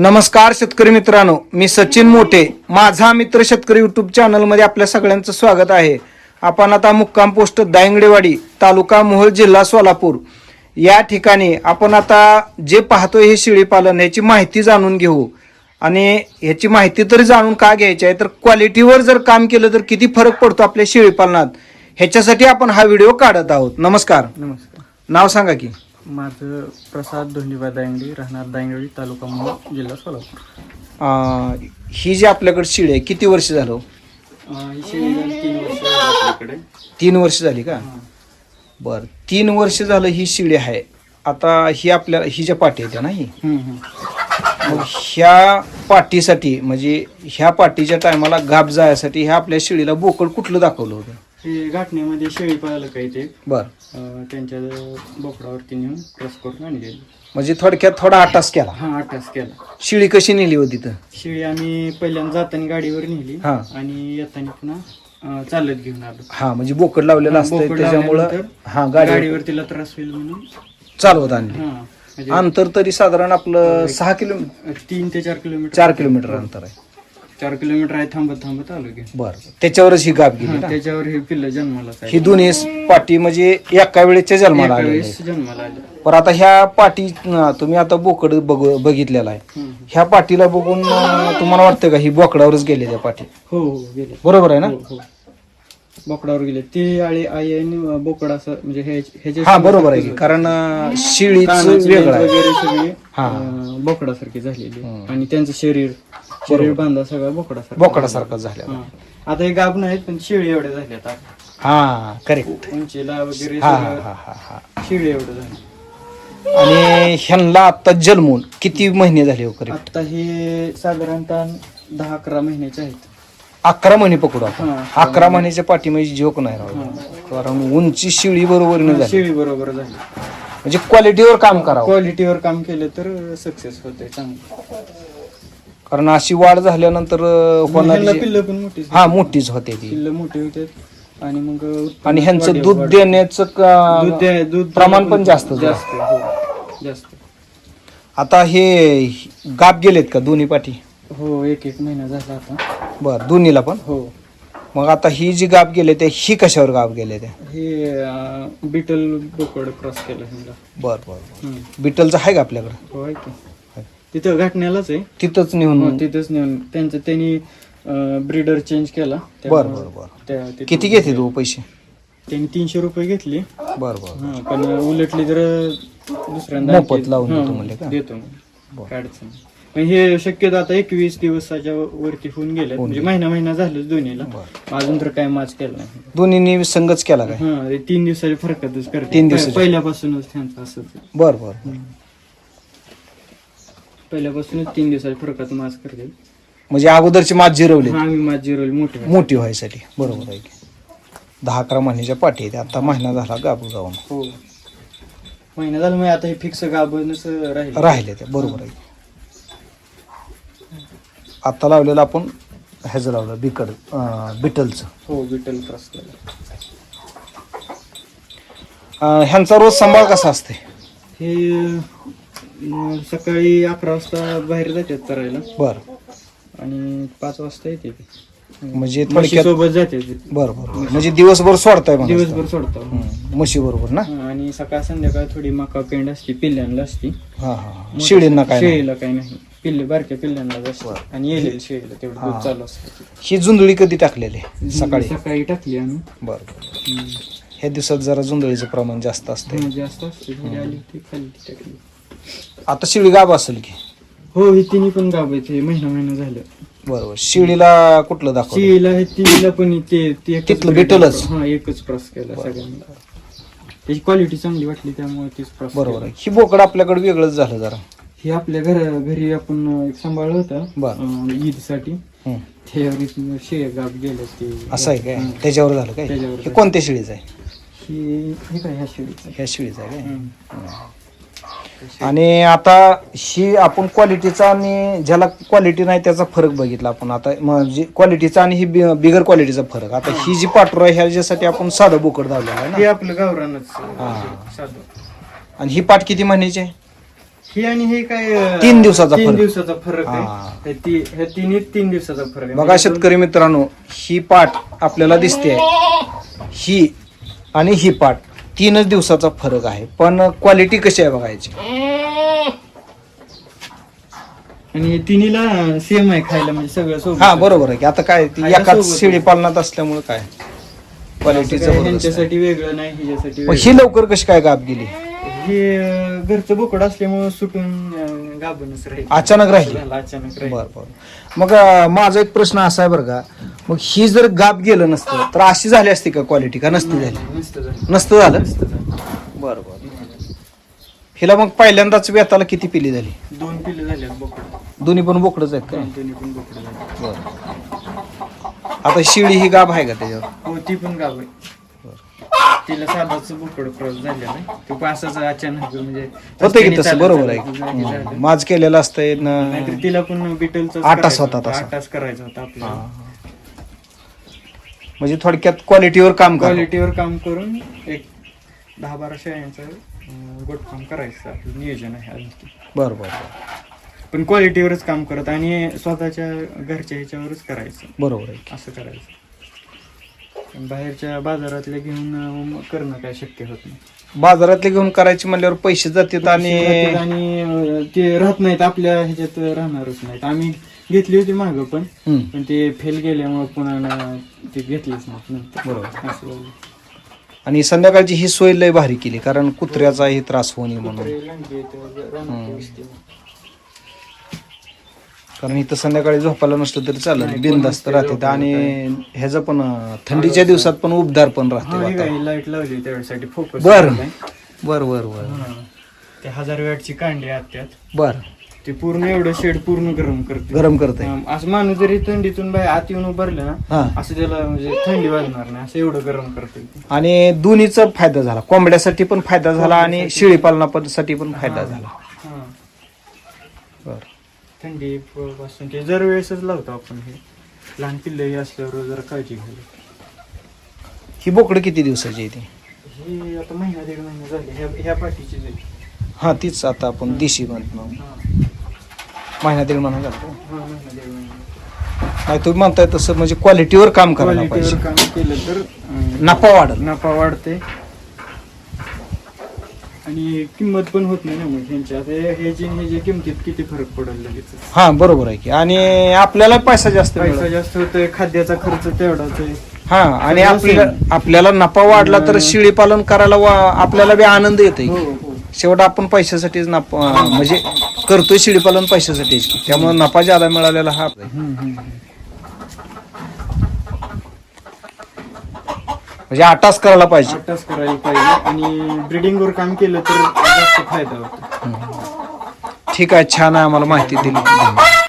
नमस्कार शेतकरी मित्रांनो मी सचिन मोठे. माझा मित्र शेतकरी युट्यूब चॅनलमध्ये आपल्या सगळ्यांचं स्वागत आहे. आपण आता मुक्काम पोस्ट दायंगडेवाडी तालुका मोहोळ जिल्हा सोलापूर. या ठिकाणी आपण आता जे पाहतोय हे शेळी पालन याची माहिती जाणून घेऊ. आणि ह्याची माहिती तरी जाणून का घ्यायची आहे तर क्वालिटीवर जर काम केलं तर किती फरक पडतो आपल्या शेळी पालनात? ह्याच्यासाठी आपण हा व्हिडिओ काढत आहोत. नमस्कार. नमस्कार. नाव सांगा की. माझं प्रसाद धोंडीबा दायंगडी राहणार दायंगडी तालुका मोहोळ जिल्हा सोलापूर. अं, ही जी आपल्याकडे शेळी आहे किती वर्ष झालं अं, ही शेळी झाली तीन वर्ष झाली आपल्याकडे. तीन वर्ष झाली का? बर तीन वर्ष झालं ही शिडी आहे. आता ही आपल्याला ही ज्या पाठी आहेत ना ही हम्म, हम्म. मग ह्या पाठीसाठी म्हणजे ह्या पाठीच्या टायमाला गाप जायसाठी ह्या आपल्या शिडीला बोकड कुठलं दाखवलं होतं? हे घाटणीमध्ये शेळी पाळलं काही ते बर. अं, त्यांच्या बोकडावरती नेऊन क्रॉस करून म्हणजे थोडक्यात थोडा आटास केला. हा अटॅच केला. शिळी कशी नेली होती तर? शेळी आम्ही पहिल्यांदा जाताना गाडीवर नेली हा. आणि येताना पुन्हा अं, चालत घेऊन आलो. हा म्हणजे बोकड लावलेलं असतं बोकड त्याच्यामुळं लावल्यानंतर हा गाडी गाडीवर तिला त्रास होईल म्हणून चालवत आणली. हा म्हणजे अंतर तरी साधारण आपलं सहा किलो तीन ते चार किलोमीटर. चार किलोमीटर अंतर आहे. चार किलोमीटर आहे थांबत थांबत आलो घेऊन बर. त्याच्यावरच ही गाप गेली ना? त्याच्यावर हे पिल्ल जन्माला ही दोन्ही पाटी म्हणजे एका वेळेच्या जन्माला आलेली. वेळेस जन्माला आले. पण आता ह्या पाटी अं, तुम्ही आता बोकड बघ बघितलेला आहे. हम्म. ह्या पाटीला बघून अं, तुम्हाला वाटतं का ही बोकडावरच गेले त्या पाठी हो हो गेले. बरोबर आहे ना? हो हो. बोकडावर गेले. ते आळी आई आणि बोकड असं म्हणजे हे ह्याचे हा बरोबर आहे की. कारण शिळीच कानाची वेगळं लेन्स आहे. वगैरे सगळे हा. अं, बोकडासारखे झालेले. आणि त्यांचं शरीर शरीर बांधा सगळं बोकडासारखं बोकडासारखं झालं. हा. आता हे गाब नाहीत पण शेळी एवढे झाले आता. हा करेक्ट उंचीला वगैरे हा हा सगळं हा हा हा. शेळी एवढं झाले. आणि ह्यांना आता जन्मून किती महिने झाले हो करेक्ट आता हे साधारणतः दहा अकरा महिन्याचे आहेत. अकरा महिने पकडू आपण. हा. अकरा महिन्याच्या पाठी म्हणजे जोक नाही राहू कारण उंची शिळी बरोबर झाली. शेळी बरोबर झाली. म्हणजे क्वालिटीवर काम करावं. क्वालिटीवर काम केलं तर सक्सेस होते चांगलं. कारण अशी वाढ झाल्यानंतर अं, होणारी ह्यांना जी- पिल्लं पण मोठी हा मोठीच होते ती. पिल्लं मोठी होते. आणि मग उत्पन्न आणि ह्यांचं वाढीव- दूध वाढ- देण्याचं दूध का- द्या- दूध प्रमाण पण जास्त जास्त हो. जास्त. आता हे गाप गेलेत का दोन्ही पाठी? हो एक एक महिना झाला आता. बर दोन्हीला पण? हो. मग आता ही जी गाप गेले ते ही कशावर गाप गेले ते? हे अं, बिटल बोकड क्रॉस केलं बर बर. हम्म. बिटलचं आहे का आपल्याकडे? हो आहे की. तिथं घाटण्यालाच आहे. तिथंच हो, नेऊन तिथंच नेऊन त्यांचं त्यांनी ब्रीडर चेंज केला. बर त्यामुळं बर बर. त्या- तिथं- किती घेते तू पैसे? त्यांनी तीनशे रुपये घेतले. बर बर हा, पण उलटली तर दुसऱ्यांदा मोफत आणखी- लावून हा, देतो म्हणले का? देतो काय अडचण नाही. पण हे शक्यतो आता एकवीस दिवसाच्या वरती होऊन गेले म्हणजे महिना महिना झालं दोन्हीला. अजून तर काय माच केला नाही. दोन्हीनी संगच केला काय? हा तीन दिवसाच्या फरकातच करते तीन दिवसाच्या. पहिल्यापासूनच त्यांचं असं बर बर पहिल्यापासूनच तीन दिवसाच्या फरकात माच करते. म्हणजे अगोदरची मात जिरवली. हा, आम्ही माझी रोल मोठी मोठी व्हायसाठी. बरोबर आहे की? दहा अकरा महिन्याच्या पाठी आता महिना झाला गाबू जाऊन हो. महिना झाला मग आता हे फिक्स गाभणच राहील. राहिले ते. बरोबर आहे. आता लावलेलं आपण ह्याचं लावलं बिकड अं, बिटलचं हो विठ्ठल क्रॉस केला. अं, ह्यांचा रोज सांभाळ कसा असते? हे सकाळी अकरा वाजता बाहेर जातात चरायला बर. आणि पाच वाजता येते ते. म्हणजे म्हशी थोडक्यात सोबत जाते ते. बर बर. म्हणजे दिवसभर सोडताय म्हणा दिवसभर सोडतो. म्हशी बरोबर ना? आणि सकाळ संध्याकाळ थोडी मका पेंड असते पिल्ल्यांना असते. हा हा हा. शिडींना काय नाही. शेळीला काही नाही. पिल्ले बारक्या पिल्ल्यांना आणि येईल शेळीला तेवढं दूध चालू असतं ही जुंदळी कधी टाकलेली? सकाळी? सकाळी टाकली आम्ही. बर. बर हम्म. ह्या दिवसात जरा जुंदळीचं प्रमाण जास्त असते जास्त असते आली ती खाली टाकली. आता शिळी गाब असेल की? हो हे तिन्ही पण गाव आहेत हे महिना महिना झालं. बरोबर. शिळीला कुठलं दाखव शेळीला हे तिन्हीला पण ते ते एकच तिथलं breed बिटलच? हा एकच क्रॉस केला सगळ्यांना. त्याची क्वालिटी चांगली वाटली त्यामुळे तीच क्रॉस बरोबर. आहे ही बोकड आपल्याकडे वेगळंच झालं जरा. हे आपल्या घर घरी आपण एक सांभाळलं होतं बरं. ईदसाठी हम्म. त्यावर शेळ गाब गेले ते असं आहे काय? हं. त्याच्यावर झालं काय? त्याच्यावर हे कोणत्या शिळीचं आहे? हे हे काय ह्या शेळीचं ह्या शिळीचं आहे काय. आणि आता ही आपण क्वालिटीचा आणि ज्याला क्वालिटी नाही त्याचा फरक बघितला आपण. आता म्हणजे क्वालिटीचा आणि ही बि- बिगर क्वालिटीचा फरक. आता ही जी पाटूर आहे ह्याच्यासाठी आपण साधं बोकड धावलेलं आहे हे ना आपलं गावरानच हा. साधं. आणि ही पाट किती महिन्याची आहे? ही आणि हे काय अं, तीन दिवसाचा तीन फरक. दिवसाचा फरक हा. आहे. हे. ती- हे तिन्ही तीन दिवसाचा फरक आहे. बघा म्हणजे शेतकरी मित्रांनो ही पाट आपल्याला दिसते ही आणि ही पाट तीनच दिवसाचा फरक आहे पण क्वालिटी कशी आहे बघायची आणि हे तिन्हीला सेम आहे खायला म्हणजे सगळं सोबत हा बरोबर आहे की आता काय ती खायला एकाच सोबत शेळी. पालनात असल्यामुळे काय असं क्वालिटीचं काय आहे. ह्यांच्यासाठी वेगळं नाही. ही लवकर कशी काय गाप गेली हे अं, घरचं बोकड असल्यामुळे सुटून अं, गाभणच राहील. अचानक राहिली? झालं, अचानक राहील. बर बर. मग अं, माझा एक प्रश्न असा आहे बरं का. मग ही जर गाप गेलं नसतं तर अशी झाली असती का क्वालिटी का नसती झाली? मस्त झालं. नसतं झालं? मस्त झालं. बरं बरं. हिला मग पहिल्यांदाच वेताला किती पिली झाली? दोन पिल्ले झाले बोकड. दोन्ही पण बोकडच आहेत का? दोन्ही पण बोकड झाले. बरं. आता शिळी ही गाभ आहे का त्याच्यावर? हो ती पण गाव आहे. तिला साधाच बोकड क्रॉस झालेला तो पण असंच अचानक म्हणजे होतं की तसं? बरोबर आहे. माज केलेलं असतंय नाहीतर तिला पण बिटलचा आटाच होता तसा. आटाच करायचा होता आपल्याला म्हणजे थोडक्यात क्वालिटीवर काम कर. क्वालिटीवर काम करून एक दहा बारा शेळ्यांचं गोटकाम करायचं आपलं नियोजन आहे अजून बरं बरं बरं. पण क्वालिटीवरच काम करत आणि स्वतःच्या घरच्या ह्याच्यावरच करायचं. बरोबर आहे. असं करायचं. पण बाहेरच्या बाजारातल्या घेऊन करणं काय शक्य होत नाही बाजारातले घेऊन करायची म्हणल्यावर पैसे जातात आणि आणि अं, ते राहत नाहीत आपल्या ह्याच्यात राहणारच नाहीत आम्ही घेतली होती मागं पण. पण ते फेल गेल्यामुळे पुन्हा ना ते घेतलीच नंतर बरोबर. असं झालं. आणि संध्याकाळची ही सोय लय भारी केली कारण कुत्र्याचाही त्रास होऊ नये म्हणून रानात. कारण इथं संध्याकाळी झोपायला नसलं तरी चालत बिनधास्त राहते. आणि ह्याचं पण थंडीच्या दिवसात पण उबदार पण राहते हे लाइट लावली त्यासाठी फोकस बर. बर बर बर. ते हजार वॅटची कांडी आत त्यात बर. ते पूर्ण एवढं शेड पूर्ण गरम करते. गरम करते. हा, असं माणूस जरी थंडीतून बाहेर आत येऊन उभारलं ना हा. असं त्याला म्हणजे थंडी वाजणार नाही. असं एवढं गरम करते. आणि दोन्हीचा फायदा झाला. कोंबड्यासाठी पण फायदा झाला आणि शेळी पालनासाठी पण फायदा झाला. हा. बर. थंडी प- पासून ते जर वेळेसच लावतो आपण हे. लहान पिल्लंही असल्यावर जरा काळजी घ्यायला ही बोकडं किती दिवसाची आहे ती? हे आता महिना दीड महिना झाले. ह्या ह्या पाठीची झाली. हा तीच आता आपण दिशी म्हणतो हा. महिना दीड महिना झाला. हा महिना दीड महिना नाही तुम्ही म्हणताय तसं म्हणजे क्वालिटीवर काम करायला क्वालिटीवर पाहिजे. काम केलं तर अं, नफा वाढल. नफा वाढते. आणि किंमत पण होत नाही ना मग ह्यांच्या आता हे- ह्याची आणि ह्याच्या किमतीत किती फरक पडेल लगेच हा बरोबर आहे की. आणि आपल्याला पैसा जास्त पैसा जास्त होतोय खाद्याचा खर्च तेवढाच आहे. हा आणि सगळं आपल्या same. आपल्याला नफा वाढला तर शेळी पालन करायला वा- आपल्याला बी आनंद येतोय हो हो. शेवट आपण पैशासाठीच नफा म्हणजे करतोय शेळी पालन पैशासाठीच. त्यामुळे नफा ज्यादा मिळालेला हा हम्म, हम्म. म्हणजे आटास करायला पाहिजे. आटाच करायला पाहिजे आणि ब्रिडिंग वर काम केलं तर जास्त फायदा होतो. ठीक आहे छान आहे आम्हाला माहिती दिली